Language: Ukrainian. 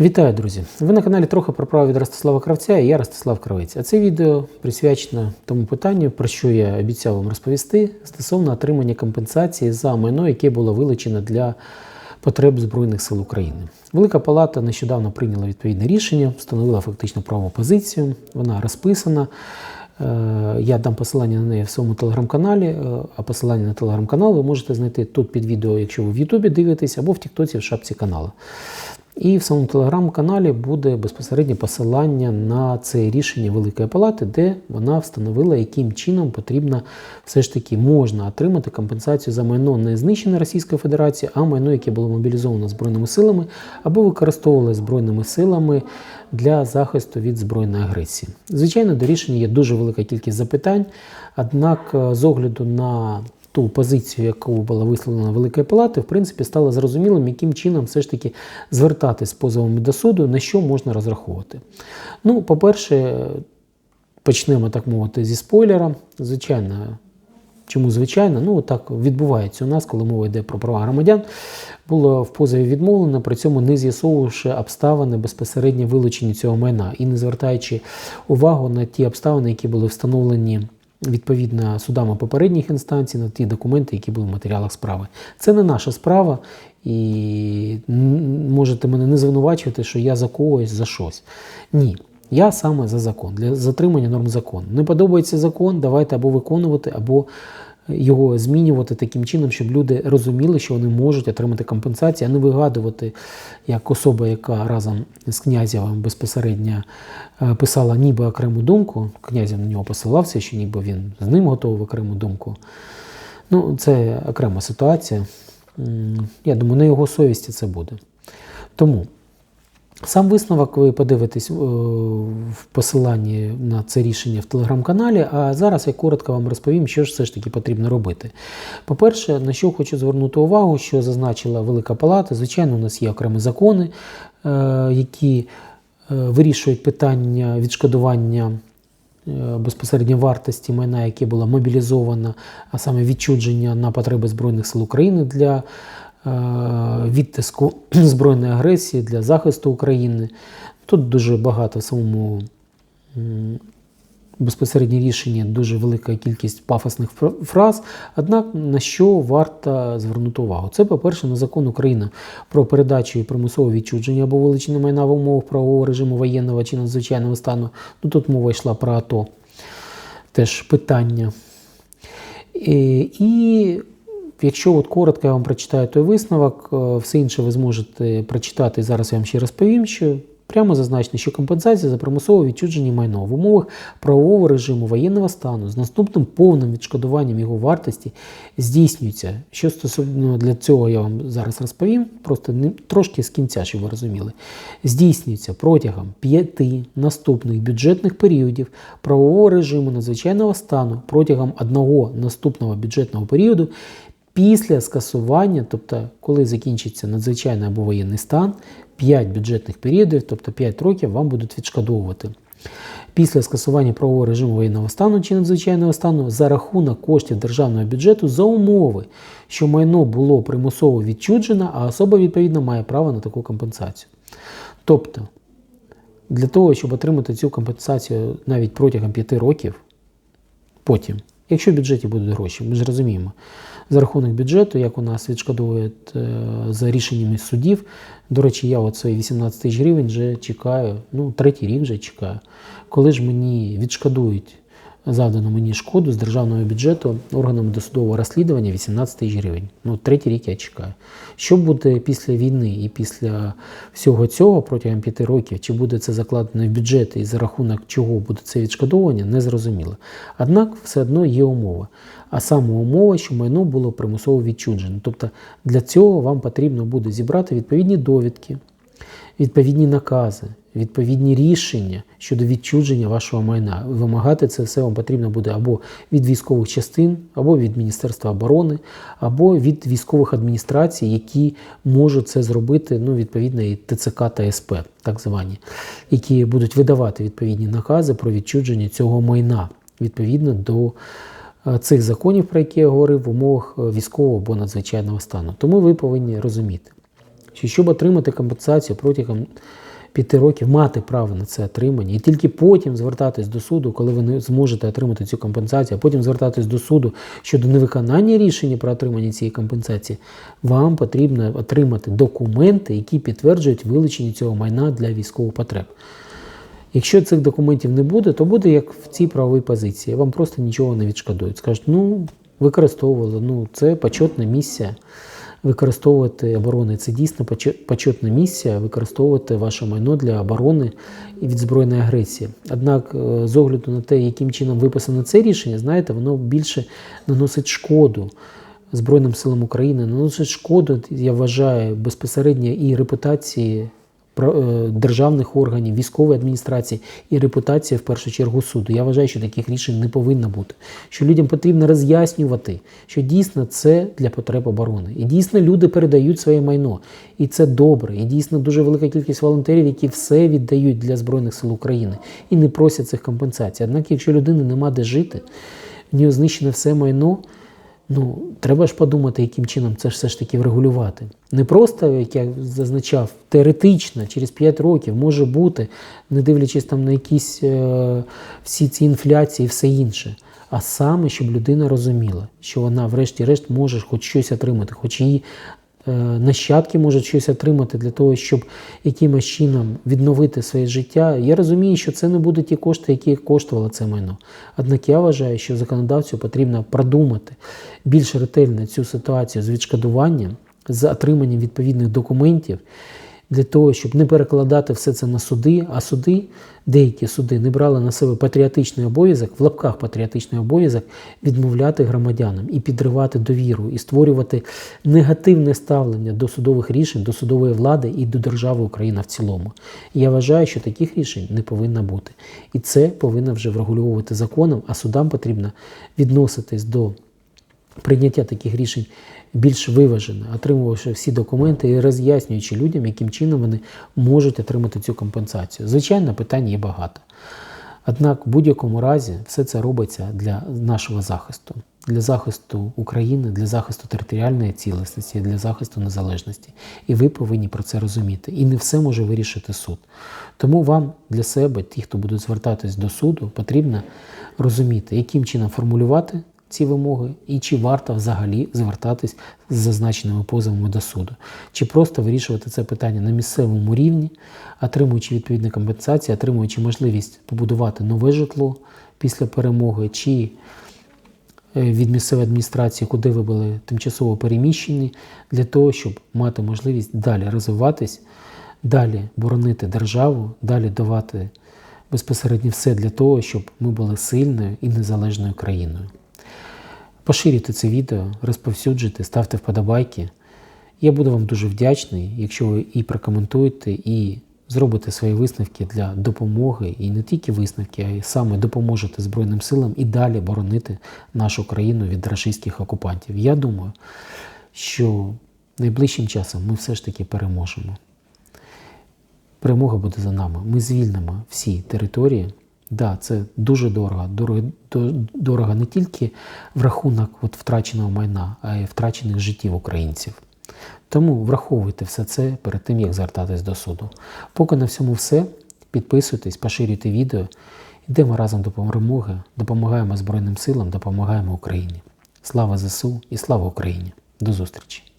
Вітаю, друзі! Ви на каналі трохи про право від Ростислава Кравця і я Ростислав Кравець. А це відео присвячено тому питанню, про що я обіцяв вам розповісти, стосовно отримання компенсації за майно, яке було вилучено для потреб Збройних сил України. Велика Палата нещодавно прийняла відповідне рішення, встановила фактично правову позицію. Вона розписана. Е, Я дам посилання на неї в своєму телеграм-каналі, е, а посилання на телеграм-канал ви можете знайти тут під відео, якщо ви в Ютубі дивитесь, або в Тіктоці в шапці каналу. І в самому телеграм-каналі буде безпосереднє посилання на це рішення Великої Палати, де вона встановила, яким чином потрібно все ж таки можна отримати компенсацію за майно не знищене Російською Федерацією, а майно, яке було мобілізовано Збройними силами або використовувалося Збройними силами для захисту від збройної агресії. Звичайно, до рішення є дуже велика кількість запитань, однак е, з огляду на ту позицію, яку була висловлена Великої Палати, в принципі, стало зрозумілим, яким чином все ж таки звертатись з позовами до суду, на що можна розраховувати. Ну, по-перше, почнемо так мовити зі спойлера. Звичайно, чому звичайно? Ну, так відбувається у нас, коли мова йде про права громадян. Було в позові відмовлено, при цьому не з'ясовувавши обставини безпосередньо вилучення цього майна і не звертаючи увагу на ті обставини, які були встановлені відповідно судами попередніх інстанцій на ті документи, які були в матеріалах справи. Це не наша справа, і можете мене не звинувачувати, що я за когось за щось. Ні. Я саме за закон, для затримання норм закону. Не подобається закон, давайте або виконувати, або його змінювати таким чином, щоб люди розуміли, що вони можуть отримати компенсацію, а не вигадувати як особа, яка разом з князєвим безпосередньо е, писала ніби окрему думку. Князів на нього посилався, що ніби він з ним готовий окрему думку. Ну, це окрема ситуація. Я думаю, на його совісті це буде. Тому Сам висновок ви подивитесь е, в посиланні на це рішення в телеграм-каналі. А зараз я коротко вам розповім, що ж все ж таки потрібно робити. По-перше, на що хочу звернути увагу, що зазначила Велика Палата. Звичайно, у нас є окремі закони, е, які е, вирішують питання відшкодування. Безпосередньо вартості майна, яке було мобілізовано, а саме відчудження на потреби Збройних сил України для відтиску збройної агресії для захисту України. Тут дуже багато в самому м, безпосередньо рішенні дуже велика кількість пафосних фраз. Однак на що варто звернути увагу? Це, по-перше, на закон України про передачу і примусове відчудження або вилучення майна в умовах правового режиму воєнного чи надзвичайного стану. Ну тут мова йшла про АТО. Теж питання. І, і якщо от коротко я вам прочитаю той висновок, е, все інше ви зможете прочитати. Зараз я вам ще розповім, що прямо зазначено, що компенсація за примусове відчудження майно в умовах правового режиму воєнного стану з наступним повним відшкодуванням його вартості здійснюється. Що стосовно для цього я вам зараз розповім, просто не, трошки з кінця, щоб ви розуміли. Здійснюється протягом п'яти наступних бюджетних періодів правового режиму надзвичайного стану протягом одного наступного бюджетного періоду після скасування, тобто коли закінчиться надзвичайний або воєнний стан, 5 бюджетних періодів, тобто 5 років вам будуть відшкодовувати. Після скасування правового режиму воєнного стану чи надзвичайного стану за рахунок коштів державного бюджету за умови, що майно було примусово відчуджено, а особа відповідно має право на таку компенсацію. Тобто, для того, щоб отримати цю компенсацію навіть протягом 5 років, потім, якщо в бюджеті будуть гроші, ми ж розуміємо, за рахунок бюджету, як у нас відшкодовують е, за рішеннями судів. До речі, я от свої 18 тисяч гривень вже чекаю, ну, третій рік вже чекаю. Коли ж мені відшкодують завдану мені шкоду з державного бюджету органами досудового розслідування 18 тисяч гривень. Ну, третій рік я чекаю. Що буде після війни і після всього цього протягом п'яти років, чи буде це закладено в бюджет і за рахунок чого буде це відшкодовування, не зрозуміло. Однак все одно є умова. А саме умова, що майно було примусово відчуджено. Тобто для цього вам потрібно буде зібрати відповідні довідки, відповідні накази, відповідні рішення щодо відчудження вашого майна. Вимагати це все вам потрібно буде або від військових частин, або від Міністерства оборони, або від військових адміністрацій, які можуть це зробити, ну, відповідно, і ТЦК та СП, так звані, які будуть видавати відповідні накази про відчудження цього майна відповідно до е, цих законів, про які я говорив, в умовах е, військового або надзвичайного стану. Тому ви повинні розуміти, Чи щоб отримати компенсацію протягом п'яти років, мати право на це отримання, і тільки потім звертатись до суду, коли ви не зможете отримати цю компенсацію, а потім звертатись до суду щодо невиконання рішення про отримання цієї компенсації, вам потрібно отримати документи, які підтверджують вилучення цього майна для військових потреб. Якщо цих документів не буде, то буде як в цій правовій позиції. Вам просто нічого не відшкодують. Скажуть, ну використовували, ну це почетна місія. Використовувати оборони це дійсно почетна місія, використовувати ваше майно для оборони і від збройної агресії. Однак, е, з огляду на те, яким чином виписано це рішення, знаєте, воно більше наносить шкоду Збройним силам України, наносить шкоду, я вважаю, безпосередньо і репутації державних органів, військової адміністрації і репутація в першу чергу суду. Я вважаю, що таких рішень не повинно бути. Що людям потрібно роз'яснювати, що дійсно це для потреб оборони. І дійсно люди передають своє майно. І це добре. І дійсно дуже велика кількість волонтерів, які все віддають для Збройних сил України і не просять цих компенсацій. Однак, якщо людини нема де жити, в нього знищене все майно. Ну, треба ж подумати, яким чином це все ж таки врегулювати. Не просто, як я зазначав, теоретично через 5 років може бути, не дивлячись там на якісь е, всі ці інфляції і все інше. А саме, щоб людина розуміла, що вона, врешті-решт, може хоч щось отримати, хоч її нащадки можуть щось отримати для того, щоб якимось чином відновити своє життя. Я розумію, що це не будуть ті кошти, які коштувало це майно. Однак я вважаю, що законодавцю потрібно продумати більш ретельно цю ситуацію з відшкодуванням, з отриманням відповідних документів. Для того, щоб не перекладати все це на суди, а суди, деякі суди не брали на себе патріотичний обов'язок, в лапках патріотичний обов'язок відмовляти громадянам і підривати довіру, і створювати негативне ставлення до судових рішень, до судової влади і до держави Україна в цілому. Я вважаю, що таких рішень не повинно бути. І це повинно вже врегульовувати законом, а судам потрібно відноситись до прийняття таких рішень більш виважено, отримувавши всі документи і роз'яснюючи людям, яким чином вони можуть отримати цю компенсацію. Звичайно, питань є багато. Однак, в будь-якому разі, все це робиться для нашого захисту, для захисту України, для захисту територіальної цілісності, для захисту незалежності. І ви повинні про це розуміти. І не все може вирішити суд. Тому вам для себе, ті, хто будуть звертатись до суду, потрібно розуміти, яким чином формулювати ці вимоги, і чи варто взагалі звертатись з зазначеними позовами до суду, чи просто вирішувати це питання на місцевому рівні, отримуючи відповідні компенсації, отримуючи можливість побудувати нове житло після перемоги, чи е, від місцевої адміністрації, куди ви були тимчасово переміщені, для того, щоб мати можливість далі розвиватись, далі боронити державу, далі давати безпосередньо все для того, щоб ми були сильною і незалежною країною. Поширюйте це відео, розповсюджуйте, ставте вподобайки. Я буду вам дуже вдячний, якщо ви і прокоментуєте, і зробите свої висновки для допомоги, і не тільки висновки, а й саме допоможете Збройним силам і далі боронити нашу країну від рашистських окупантів. Я думаю, що найближчим часом ми все ж таки переможемо. Перемога буде за нами. Ми звільнимо всі території. Да, це дуже дорого. Дорого, дорого не тільки в рахунок от втраченого майна, а й втрачених життів українців. Тому враховуйте все це перед тим, як звертатись до суду. Поки на всьому все. Підписуйтесь, поширюйте відео. Йдемо разом до перемоги, допомагаємо Збройним силам, допомагаємо Україні. Слава ЗСУ і слава Україні! До зустрічі!